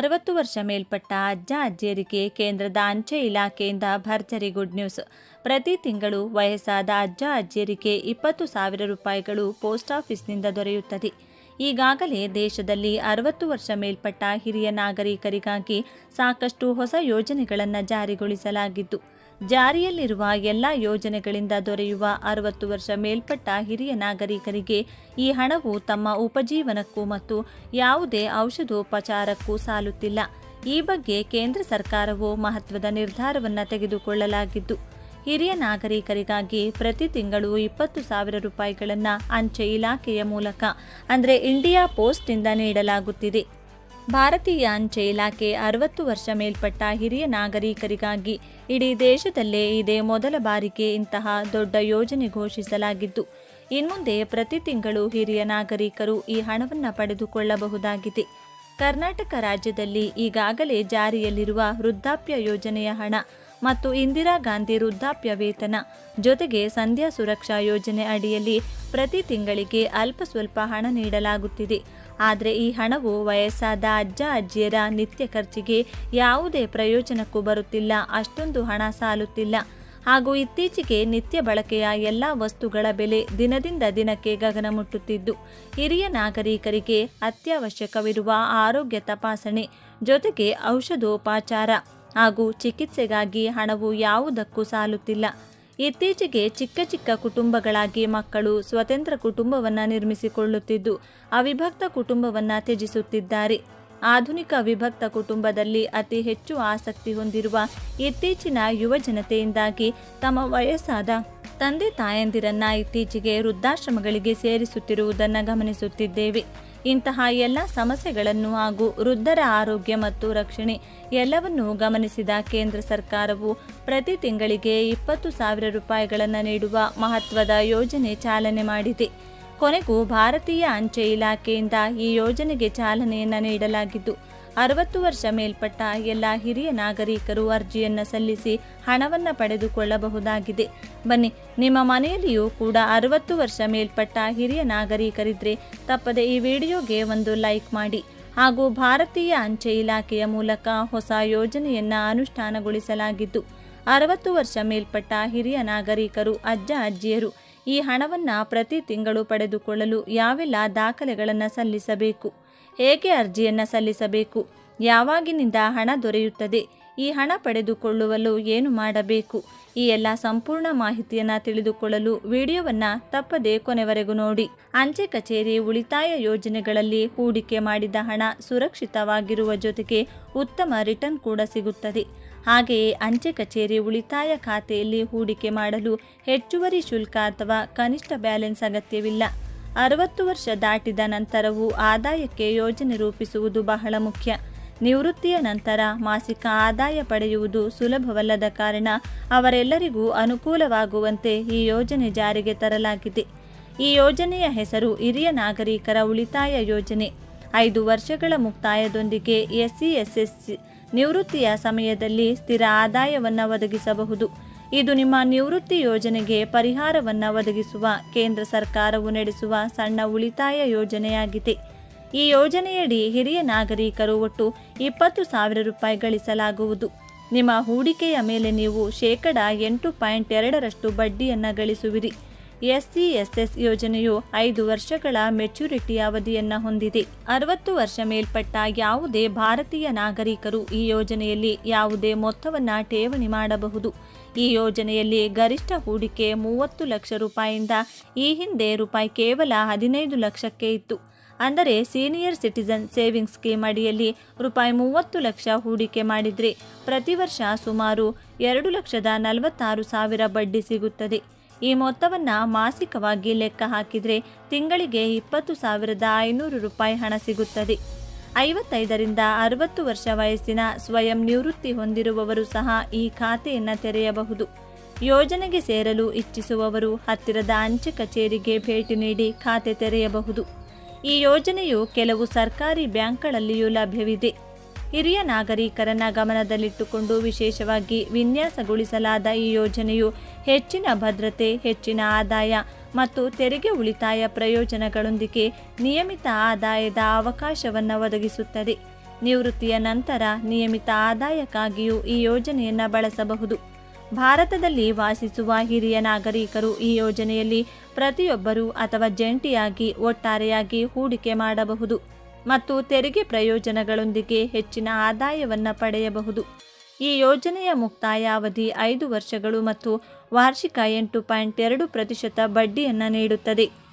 ಅರವತ್ತು ವರ್ಷ ಮೇಲ್ಪಟ್ಟ ಅಜ್ಜ ಅಜ್ಜಿಯರಿಗೆ ಕೇಂದ್ರದ ಅಂಚೆ ಇಲಾಖೆಯಿಂದ ಭರ್ಜರಿ ಗುಡ್ ನ್ಯೂಸ್. ಪ್ರತಿ ತಿಂಗಳು ವಯಸ್ಸಾದ ಅಜ್ಜ ಅಜ್ಜಿಯರಿಗೆ ಇಪ್ಪತ್ತು ಸಾವಿರ ರೂಪಾಯಿಗಳು ಪೋಸ್ಟ್ ಆಫೀಸ್ನಿಂದ ದೊರೆಯುತ್ತದೆ. ಈಗಾಗಲೇ ದೇಶದಲ್ಲಿ ಅರವತ್ತು ವರ್ಷ ಮೇಲ್ಪಟ್ಟ ಹಿರಿಯ ನಾಗರಿಕರಿಗಾಗಿ ಸಾಕಷ್ಟು ಹೊಸ ಯೋಜನೆಗಳನ್ನು ಜಾರಿಗೊಳಿಸಲಾಗಿದ್ದು ಜಾರಿಯಲ್ಲಿರುವ ಎಲ್ಲ ಯೋಜನೆಗಳಿಂದ ದೊರೆಯುವ ಅರವತ್ತು ವರ್ಷ ಮೇಲ್ಪಟ್ಟ ಹಿರಿಯ ನಾಗರಿಕರಿಗೆ ಈ ಹಣವು ತಮ್ಮ ಉಪಜೀವನಕ್ಕೂ ಮತ್ತು ಯಾವುದೇ ಔಷಧೋಪಚಾರಕ್ಕೂ ಸಾಲುತ್ತಿಲ್ಲ. ಈ ಬಗ್ಗೆ ಕೇಂದ್ರ ಸರ್ಕಾರವು ಮಹತ್ವದ ನಿರ್ಧಾರವನ್ನು ತೆಗೆದುಕೊಳ್ಳಲಾಗಿದ್ದು, ಹಿರಿಯ ನಾಗರಿಕರಿಗಾಗಿ ಪ್ರತಿ ತಿಂಗಳು ಇಪ್ಪತ್ತು ಸಾವಿರ ರೂಪಾಯಿಗಳನ್ನು ಅಂಚೆ ಇಲಾಖೆಯ ಮೂಲಕ, ಅಂದರೆ ಇಂಡಿಯಾ ಪೋಸ್ಟ್ನಿಂದ ನೀಡಲಾಗುತ್ತಿದೆ. ಭಾರತೀಯ ಅಂಚೆ ಇಲಾಖೆ ಅರವತ್ತು ವರ್ಷ ಮೇಲ್ಪಟ್ಟ ಹಿರಿಯ ನಾಗರಿಕರಿಗಾಗಿ ಇಡೀ ದೇಶದಲ್ಲೇ ಇದೇ ಮೊದಲ ಬಾರಿಗೆ ಇಂತಹ ದೊಡ್ಡ ಯೋಜನೆ ಘೋಷಿಸಲಾಗಿದ್ದು ಇನ್ಮುಂದೆ ಪ್ರತಿ ತಿಂಗಳು ಹಿರಿಯ ನಾಗರಿಕರು ಈ ಹಣವನ್ನು ಪಡೆದುಕೊಳ್ಳಬಹುದಾಗಿದೆ. ಕರ್ನಾಟಕ ರಾಜ್ಯದಲ್ಲಿ ಈಗಾಗಲೇ ಜಾರಿಯಲ್ಲಿರುವ ವೃದ್ಧಾಪ್ಯ ಯೋಜನೆಯ ಹಣ ಮತ್ತು ಇಂದಿರಾ ಗಾಂಧಿ ವೃದ್ಧಾಪ್ಯ ವೇತನ ಜೊತೆಗೆ ಸಂಧ್ಯಾ ಸುರಕ್ಷಾ ಯೋಜನೆ ಅಡಿಯಲ್ಲಿ ಪ್ರತಿ ತಿಂಗಳಿಗೆ ಅಲ್ಪ ಸ್ವಲ್ಪ ಹಣ ನೀಡಲಾಗುತ್ತಿದೆ. ಆದರೆ ಈ ಹಣವು ವಯಸ್ಸಾದ ಅಜ್ಜ ಅಜ್ಜಿಯರ ನಿತ್ಯ ಖರ್ಚಿಗೆ ಯಾವುದೇ ಪ್ರಯೋಜನಕ್ಕೂ ಬರುತ್ತಿಲ್ಲ, ಅಷ್ಟೊಂದು ಹಣ ಸಾಲುತ್ತಿಲ್ಲ. ಹಾಗೂ ಇತ್ತೀಚೆಗೆ ನಿತ್ಯ ಬಳಕೆಯ ಎಲ್ಲ ವಸ್ತುಗಳ ಬೆಲೆ ದಿನದಿಂದ ದಿನಕ್ಕೆ ಗಗನ ಮುಟ್ಟುತ್ತಿದ್ದು, ಹಿರಿಯ ನಾಗರಿಕರಿಗೆ ಅತ್ಯವಶ್ಯಕವಿರುವ ಆರೋಗ್ಯ ತಪಾಸಣೆ ಜೊತೆಗೆ ಔಷಧೋಪಚಾರ ಹಾಗೂ ಚಿಕಿತ್ಸೆಗಾಗಿ ಹಣವು ಯಾವುದಕ್ಕೂ ಸಾಲುತ್ತಿಲ್ಲ. ಇತ್ತೀಚೆಗೆ ಚಿಕ್ಕ ಚಿಕ್ಕ ಕುಟುಂಬಗಳಾಗಿ ಮಕ್ಕಳು ಸ್ವತಂತ್ರ ಕುಟುಂಬವನ್ನು ನಿರ್ಮಿಸಿಕೊಳ್ಳುತ್ತಿದ್ದು, ಅವಿಭಕ್ತ ಕುಟುಂಬವನ್ನು ತ್ಯಜಿಸುತ್ತಿದ್ದಾರೆ. ಆಧುನಿಕ ವಿಭಕ್ತ ಕುಟುಂಬದಲ್ಲಿ ಅತಿ ಹೆಚ್ಚು ಆಸಕ್ತಿ ಹೊಂದಿರುವ ಇತ್ತೀಚಿನ ಯುವ ಜನತೆಯಿಂದಾಗಿ ತಮ್ಮ ವಯಸ್ಸಾದ ತಂದೆ ತಾಯಂದಿರನ್ನ ಇತ್ತೀಚೆಗೆ ವೃದ್ಧಾಶ್ರಮಗಳಿಗೆ ಸೇರಿಸುತ್ತಿರುವುದನ್ನು ಗಮನಿಸುತ್ತಿದ್ದೇವೆ. ಇಂತಹ ಎಲ್ಲ ಸಮಸ್ಯೆಗಳನ್ನು ಹಾಗೂ ವೃದ್ಧರ ಆರೋಗ್ಯ ಮತ್ತು ರಕ್ಷಣೆ ಎಲ್ಲವನ್ನೂ ಗಮನಿಸಿದ ಕೇಂದ್ರ ಸರ್ಕಾರವು ಪ್ರತಿ ತಿಂಗಳಿಗೆ ಇಪ್ಪತ್ತು ಸಾವಿರ ರೂಪಾಯಿಗಳನ್ನು ನೀಡುವ ಮಹತ್ವದ ಯೋಜನೆ ಚಾಲನೆ ಮಾಡಿದೆ. ಕೊನೆಗೂ ಭಾರತೀಯ ಅಂಚೆ ಇಲಾಖೆಯಿಂದ ಈ ಯೋಜನೆಗೆ ಚಾಲನೆಯನ್ನು ನೀಡಲಾಗಿದ್ದು, ಅರವತ್ತು ವರ್ಷ ಮೇಲ್ಪಟ್ಟ ಎಲ್ಲ ಹಿರಿಯ ನಾಗರಿಕರು ಅರ್ಜಿಯನ್ನು ಸಲ್ಲಿಸಿ ಹಣವನ್ನು ಪಡೆದುಕೊಳ್ಳಬಹುದಾಗಿದೆ. ಬನ್ನಿ, ನಿಮ್ಮ ಮನೆಯಲ್ಲಿಯೂ ಕೂಡ ಅರವತ್ತು ವರ್ಷ ಮೇಲ್ಪಟ್ಟ ಹಿರಿಯ ನಾಗರಿಕರಿದ್ರೆ ತಪ್ಪದೆ ಈ ವಿಡಿಯೋಗೆ ಒಂದು ಲೈಕ್ ಮಾಡಿ. ಹಾಗೂ ಭಾರತೀಯ ಅಂಚೆ ಇಲಾಖೆಯ ಮೂಲಕ ಹೊಸ ಯೋಜನೆಯನ್ನು ಅನುಷ್ಠಾನಗೊಳಿಸಲಾಗಿದ್ದು, ಅರವತ್ತು ವರ್ಷ ಮೇಲ್ಪಟ್ಟ ಹಿರಿಯ ನಾಗರಿಕರು ಅಜ್ಜ ಅಜ್ಜಿಯರು ಈ ಹಣವನ್ನು ಪ್ರತಿ ತಿಂಗಳು ಪಡೆದುಕೊಳ್ಳಲು ಯಾವೆಲ್ಲ ದಾಖಲೆಗಳನ್ನು ಸಲ್ಲಿಸಬೇಕು? ಹೇಗೆ ಅರ್ಜಿಯನ್ನು ಸಲ್ಲಿಸಬೇಕು? ಯಾವಾಗಿನಿಂದ ಹಣ ದೊರೆಯುತ್ತದೆ? ಈ ಹಣ ಪಡೆದುಕೊಳ್ಳುವಲು ಏನು ಮಾಡಬೇಕು? ಈ ಎಲ್ಲ ಸಂಪೂರ್ಣ ಮಾಹಿತಿಯನ್ನು ತಿಳಿದುಕೊಳ್ಳಲು ವಿಡಿಯೋವನ್ನು ತಪ್ಪದೇ ಕೊನೆವರೆಗೂ ನೋಡಿ. ಅಂಚೆ ಕಚೇರಿ ಉಳಿತಾಯ ಯೋಜನೆಗಳಲ್ಲಿ ಹೂಡಿಕೆ ಮಾಡಿದ ಹಣ ಸುರಕ್ಷಿತವಾಗಿರುವ ಜೊತೆಗೆ ಉತ್ತಮ ರಿಟರ್ನ್ ಕೂಡ ಸಿಗುತ್ತದೆ. ಹಾಗೆಯೇ ಅಂಚೆ ಕಚೇರಿ ಉಳಿತಾಯ ಖಾತೆಯಲ್ಲಿ ಹೂಡಿಕೆ ಮಾಡಲು ಹೆಚ್ಚುವರಿ ಶುಲ್ಕ ಅಥವಾ ಕನಿಷ್ಠ ಬ್ಯಾಲೆನ್ಸ್ ಅಗತ್ಯವಿಲ್ಲ. ಅರವತ್ತು ವರ್ಷ ದಾಟಿದ ನಂತರವೂ ಆದಾಯಕ್ಕೆ ಯೋಜನೆ ರೂಪಿಸುವುದು ಬಹಳ ಮುಖ್ಯ. ನಿವೃತ್ತಿಯ ನಂತರ ಮಾಸಿಕ ಆದಾಯ ಪಡೆಯುವುದು ಸುಲಭವಲ್ಲದ ಕಾರಣ ಅವರೆಲ್ಲರಿಗೂ ಅನುಕೂಲವಾಗುವಂತೆ ಈ ಯೋಜನೆ ಜಾರಿಗೆ ತರಲಾಗಿದೆ. ಈ ಯೋಜನೆಯ ಹೆಸರು ಹಿರಿಯ ನಾಗರಿಕರ ಉಳಿತಾಯ ಯೋಜನೆ. ಐದು ವರ್ಷಗಳ ಮುಕ್ತಾಯದೊಂದಿಗೆ ಎಸ್ಸಿ ಎಸ್ಎಸ್ ನಿವೃತ್ತಿಯ ಸಮಯದಲ್ಲಿ ಸ್ಥಿರ ಆದಾಯವನ್ನು ಒದಗಿಸಬಹುದು. ಇದು ನಿಮ್ಮ ನಿವೃತ್ತಿ ಯೋಜನೆಗೆ ಪರಿಹಾರವನ್ನು ಒದಗಿಸುವ, ಕೇಂದ್ರ ಸರ್ಕಾರವು ನಡೆಸುವ ಸಣ್ಣ ಉಳಿತಾಯ ಯೋಜನೆಯಾಗಿದೆ. ಈ ಯೋಜನೆಯಡಿ ಹಿರಿಯ ನಾಗರಿಕರು ಒಟ್ಟು ಇಪ್ಪತ್ತು ಸಾವಿರ ರೂಪಾಯಿ ಗಳಿಸಲಾಗುವುದು. ನಿಮ್ಮ ಹೂಡಿಕೆಯ ಮೇಲೆ ನೀವು ಶೇಕಡ ಎಂಟು ಪಾಯಿಂಟ್ ಎರಡರಷ್ಟು ಬಡ್ಡಿಯನ್ನು ಗಳಿಸುವಿರಿ. ಎಸ್ಸಿ ಎಸ್ಎಸ್ ಯೋಜನೆಯು ಐದು ವರ್ಷಗಳ ಮೆಚುರಿಟಿ ಅವಧಿಯನ್ನು ಹೊಂದಿದೆ. ಅರವತ್ತು ವರ್ಷ ಮೇಲ್ಪಟ್ಟ ಯಾವುದೇ ಭಾರತೀಯ ನಾಗರಿಕರು ಈ ಯೋಜನೆಯಲ್ಲಿ ಯಾವುದೇ ಮೊತ್ತವನ್ನು ಠೇವಣಿ ಮಾಡಬಹುದು. ಈ ಯೋಜನೆಯಲ್ಲಿ ಗರಿಷ್ಠ ಹೂಡಿಕೆ ಮೂವತ್ತು ಲಕ್ಷ ರೂಪಾಯಿಯಿಂದ ಈ ಹಿಂದೆ ರೂಪಾಯಿ ಕೇವಲ ಹದಿನೈದು ಲಕ್ಷಕ್ಕೆ ಇತ್ತು. ಅಂದರೆ ಸೀನಿಯರ್ ಸಿಟಿಸನ್ ಸೇವಿಂಗ್ ಸ್ಕೀಮ್ ಅಡಿಯಲ್ಲಿ ರೂಪಾಯಿ ಮೂವತ್ತು ಲಕ್ಷ ಹೂಡಿಕೆ ಮಾಡಿದರೆ ಪ್ರತಿ ವರ್ಷ ಸುಮಾರು ಎರಡು ಲಕ್ಷದ ನಲವತ್ತಾರು ಸಾವಿರ ಬಡ್ಡಿ ಸಿಗುತ್ತದೆ. ಈ ಮೊತ್ತವನ್ನು ಮಾಸಿಕವಾಗಿ ಲೆಕ್ಕ ಹಾಕಿದರೆ ತಿಂಗಳಿಗೆ ಇಪ್ಪತ್ತು ಸಾವಿರದ ಐನೂರು ರೂಪಾಯಿ ಹಣ ಸಿಗುತ್ತದೆ. ಐವತ್ತೈದರಿಂದ ಅರವತ್ತು ವರ್ಷ ವಯಸ್ಸಿನ ಸ್ವಯಂ ನಿವೃತ್ತಿ ಹೊಂದಿರುವವರು ಸಹ ಈ ಖಾತೆಯನ್ನು ತೆರೆಯಬಹುದು. ಯೋಜನೆಗೆ ಸೇರಲು ಇಚ್ಛಿಸುವವರು ಹತ್ತಿರದ ಅಂಚೆ ಕಚೇರಿಗೆ ಭೇಟಿ ನೀಡಿ ಖಾತೆ ತೆರೆಯಬಹುದು. ಈ ಯೋಜನೆಯು ಕೆಲವು ಸರ್ಕಾರಿ ಬ್ಯಾಂಕ್ಗಳಲ್ಲಿಯೂ ಲಭ್ಯವಿದೆ. ಹಿರಿಯ ನಾಗರಿಕರನ್ನ ಗಮನದಲ್ಲಿಟ್ಟುಕೊಂಡು ವಿಶೇಷವಾಗಿ ವಿನ್ಯಾಸಗೊಳಿಸಲಾದ ಈ ಯೋಜನೆಯು ಹೆಚ್ಚಿನ ಭದ್ರತೆ, ಹೆಚ್ಚಿನ ಆದಾಯ ಮತ್ತು ತೆರಿಗೆ ಉಳಿತಾಯ ಪ್ರಯೋಜನಗಳೊಂದಿಗೆ ನಿಯಮಿತ ಆದಾಯದ ಅವಕಾಶವನ್ನು ಒದಗಿಸುತ್ತದೆ. ನಿವೃತ್ತಿಯ ನಂತರ ನಿಯಮಿತ ಆದಾಯಕ್ಕಾಗಿಯೂ ಈ ಯೋಜನೆಯನ್ನು ಬಳಸಬಹುದು. ಭಾರತದಲ್ಲಿ ವಾಸಿಸುವ ಹಿರಿಯ ನಾಗರಿಕರು ಈ ಯೋಜನೆಯಲ್ಲಿ ಪ್ರತಿಯೊಬ್ಬರು ಅಥವಾ ಜಂಟಿಯಾಗಿ ಒಟ್ಟಾರೆಯಾಗಿ ಹೂಡಿಕೆ ಮಾಡಬಹುದು. ಮತ್ತು ತೆರಿಗೆ ಪ್ರಯೋಜನಗಳೊಂದಿಗೆ ಹೆಚ್ಚಿನ ಆದಾಯವನ್ನು ಪಡೆಯಬಹುದು. ಈ ಯೋಜನೆಯ ಮುಕ್ತಾಯ ಅವಧಿ ಐದು ವರ್ಷಗಳು ಮತ್ತು ವಾರ್ಷಿಕ ಎಂಟು ಪಾಯಿಂಟ್ ಎರಡು ಪ್ರತಿಶತ ಬಡ್ಡಿಯನ್ನು ನೀಡುತ್ತದೆ.